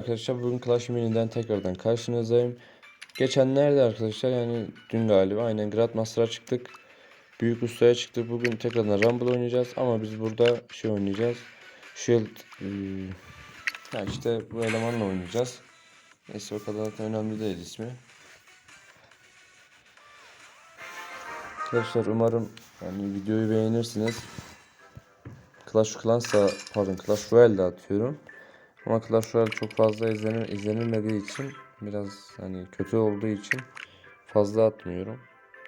Arkadaşlar bugün Clash Mini'den tekrardan karşınızdayım. Geçenlerde arkadaşlar yani dün galiba aynen Grandmaster'a çıktık. Büyük ustaya çıktık. Bugün tekrardan Rumble oynayacağız ama biz burada şey oynayacağız. Shield eee, ya işte bu elemanla oynayacağız. Neyse o kadar da önemli değil ismi. Arkadaşlar umarım yani videoyu beğenirsiniz. Clash Clans'a pardon Clash Royale'de atıyorum. Ama Clash Royale çok fazla izlenir, izlenilmediği için biraz hani kötü olduğu için fazla atmıyorum.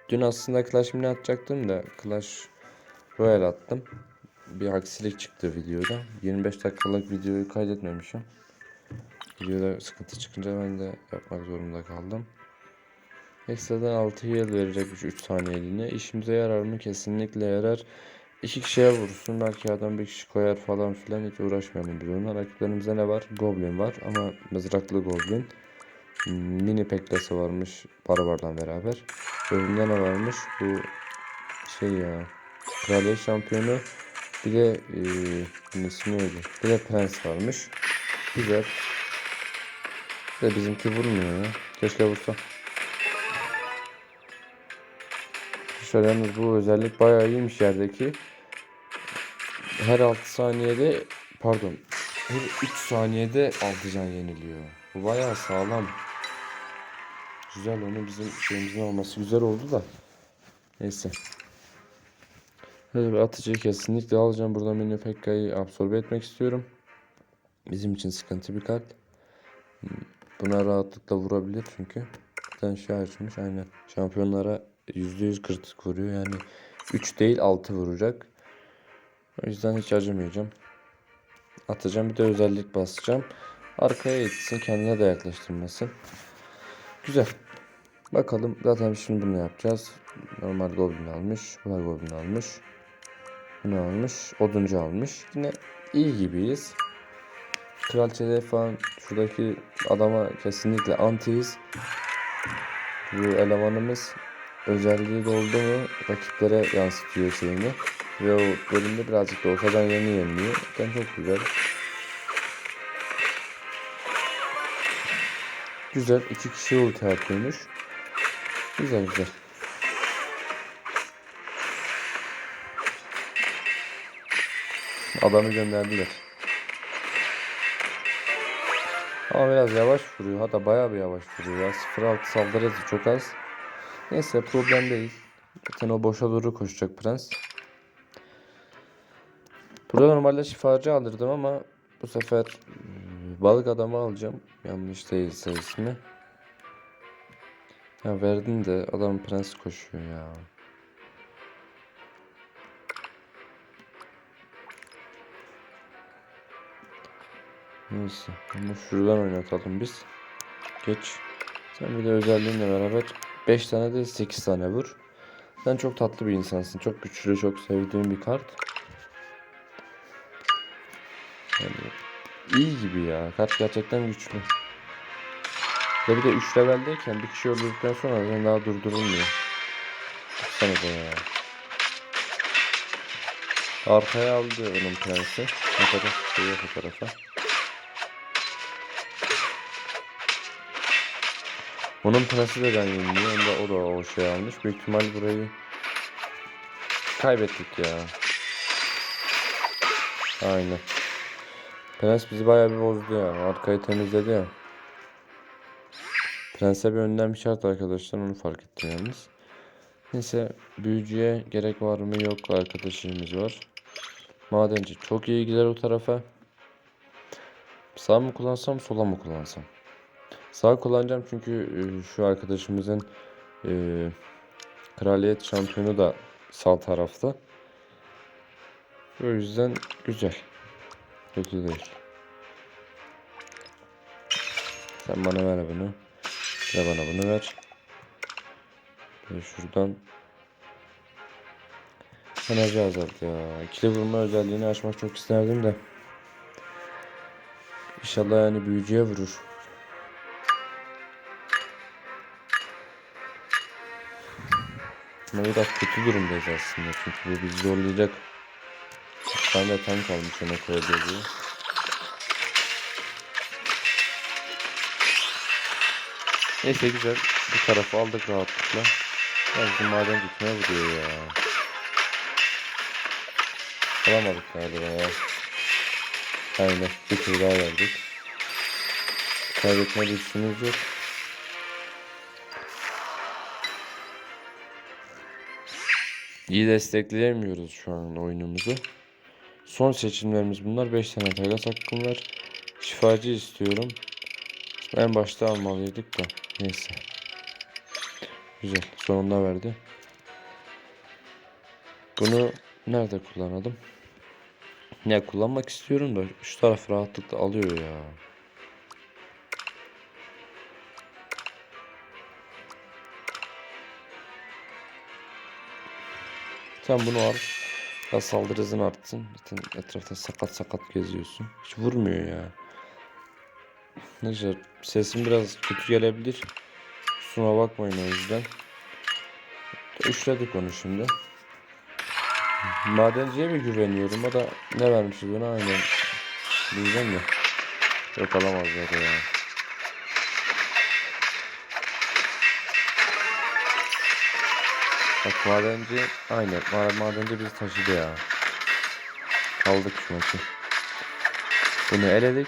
Dün aslında Clash Mini atacaktım da Clash Royale attım. Bir aksilik çıktı videoda. 25 dakikalık videoyu kaydetmemişim. Videoda sıkıntı çıkınca ben de yapmak zorunda kaldım. Ekstradan 6 yıl verecekmiş 3 saniyeliğine. İşimize yarar mı? Kesinlikle yarar. İki kişiye vursun. Belki adam bir kişi koyar falan filan. Hiç uğraşmayalım biz onunla. Rakiplerimizde ne var? Goblin var ama mızraklı Goblin. Hmm, Mini Peklası varmış Barbar'la beraber. Öbüründe ne varmış? Bu şey ya. Kraliyet şampiyonu. Bir de eee ismi neydi? Bir de Prens varmış. Güzel. Bir de bizimki vurmuyor ya. Keşke vursa. Şöyle bu özellik bayağı iyiymiş yerdeki. Her 6 saniyede pardon her 3 saniyede 6 can yeniliyor. Bu bayağı sağlam. Güzel onu bizim şeyimizin olması güzel oldu da. Neyse. Böyle bir atıcıyı kesinlikle alacağım. Burada Mini Pekka'yı absorbe etmek istiyorum. Bizim için sıkıntı bir kart. Buna rahatlıkla vurabilir çünkü. Tane şey açmış aynen. Şampiyonlara %100 kritik vuruyor. Yani 3 değil 6 vuracak. O yüzden hiç acımayacağım. Atacağım bir de özellik basacağım. Arkaya itsin kendine de yaklaştırmasın. Güzel. Bakalım zaten şimdi bunu yapacağız. Normal goblin almış. Bu da goblin almış. Bunu almış. Oduncu almış. Yine iyi gibiyiz. Kraliçede falan şuradaki adama kesinlikle antiyiz. Bu elemanımız özelliği doldu mu rakiplere yansıtıyor şeyini. Ve o bölümde birazcık da ortadan yeni yeniliyor. Ben çok güzel. Güzel. iki kişi ulti atıyormuş. Güzel güzel. Adamı gönderdiler. Ama biraz yavaş vuruyor. Hatta bayağı bir yavaş vuruyor ya. 0.6 saldırı hızı çok az. Neyse problem değil. Zaten o boşa doğru koşacak prens. Burada normalde şifacı alırdım ama bu sefer e, balık adamı alacağım. Yanlış değilse ismi. Ya verdin de adam prens koşuyor ya. Neyse ama şuradan oynatalım biz. Geç. Sen bir de özelliğinle beraber 5 tane de 8 tane vur. Sen çok tatlı bir insansın. Çok güçlü, çok sevdiğim bir kart. İyi gibi ya. Kart gerçekten güçlü. Ve bir de 3 leveldeyken bir kişi öldürdükten sonra zaten daha durdurulmuyor. Baksana da ya. Arkaya aldı onun prensi. Ne kadar şey yok o tarafa. Onun prensi de ben yeniliyor. Onda o da o şey almış. Büyük ihtimal burayı kaybettik ya. Aynen. Prens bizi bayağı bir bozdu ya. Arkayı temizledi ya. Prens'e bir önlem şart arkadaşlar. Onu fark ettim yalnız. Neyse büyücüye gerek var mı yok arkadaşımız var. Madenci çok iyi gider o tarafa. Sağ mı kullansam sola mı kullansam? Sağ kullanacağım çünkü e, şu arkadaşımızın e, kraliyet şampiyonu da sağ tarafta. O yüzden güzel. Kötü değil. Sen bana ver bunu. De bana bunu ver. Ve şuradan enerji azalt ya. İkili vurma özelliğini açmak çok isterdim de. İnşallah yani büyücüye vurur. Ama biraz kötü durumdayız aslında çünkü bu bizi zorlayacak. Tane tank almış ona koyabiliyor. Neyse güzel. Bu tarafı aldık rahatlıkla. Bizim madenci kime vuruyor ya? Alamadık galiba ya. Aynen. Bir tur daha verdik. Kaybetme lüksümüz yok. İyi destekleyemiyoruz şu an oyunumuzu. Son seçimlerimiz bunlar. 5 tane takas hakkım var. Şifacı istiyorum. En başta almalıydık da. Neyse. Güzel. Sonunda verdi. Bunu nerede kullanalım? Ne kullanmak istiyorum da şu taraf rahatlıkla alıyor ya. Sen bunu al. Biraz saldırı hızın artsın. Zaten etrafta sakat sakat geziyorsun. Hiç vurmuyor ya. Neyse sesim biraz kötü gelebilir. Kusura bakmayın o yüzden. Üçledik onu şimdi. Madenciye mi güveniyorum? O da ne vermişiz ona aynen. Diyeceğim de. Yok alamazlar ya. Bak madenci aynen ma- madenci bizi taşıdı ya. Kaldık şu maçı. Bunu eledik.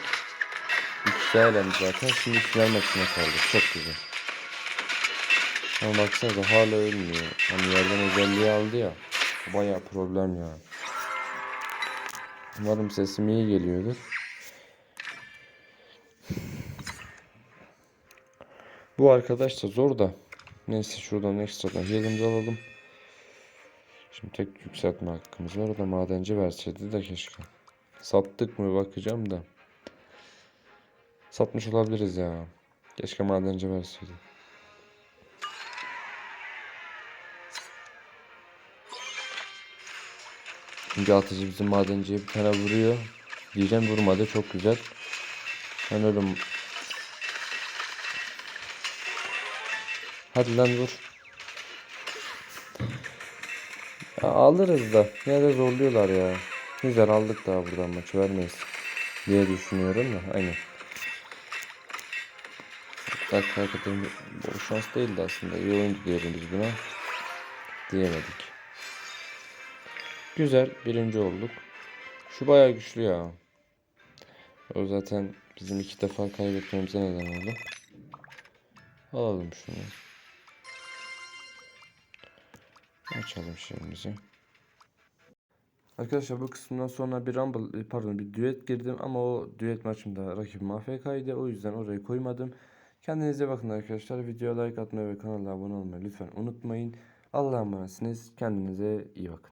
İkisi elendi zaten. Şimdi final maçına kaldık. Çok güzel. Ama baksanıza hala ölmüyor. Hani yerden özelliği aldı ya. Baya problem ya. Umarım sesim iyi geliyordur. Bu arkadaş da zor da. Neyse şuradan ekstradan heal'imizi alalım. Şimdi tek yükseltme hakkımız var. O da madenci verseydi de keşke. Sattık mı bakacağım da. Satmış olabiliriz ya. Keşke madenci verseydi. Şimdi atıcı bizim madenciye bir tane vuruyor. Diyeceğim vurmadı çok güzel. Ben ölüm. Hadi lan vur. Ya alırız da. Yine de zorluyorlar ya. Güzel aldık daha buradan maçı vermeyiz. Diye düşünüyorum da. Aynen. Dakika hakikaten bol şans değildi aslında. İyi oyuncu diyelim buna. Diyemedik. Güzel. Birinci olduk. Şu bayağı güçlü ya. O zaten bizim iki defa kaybetmemize neden oldu. Alalım şunu. Açalım şeyimizi. Arkadaşlar bu kısımdan sonra bir rumble pardon bir düet girdim ama o düet maçımda rakibim AFK'ydı o yüzden orayı koymadım. Kendinize bakın arkadaşlar. Videoya like atmayı ve kanala abone olmayı lütfen unutmayın. Allah'a emanetsiniz. Kendinize iyi bakın.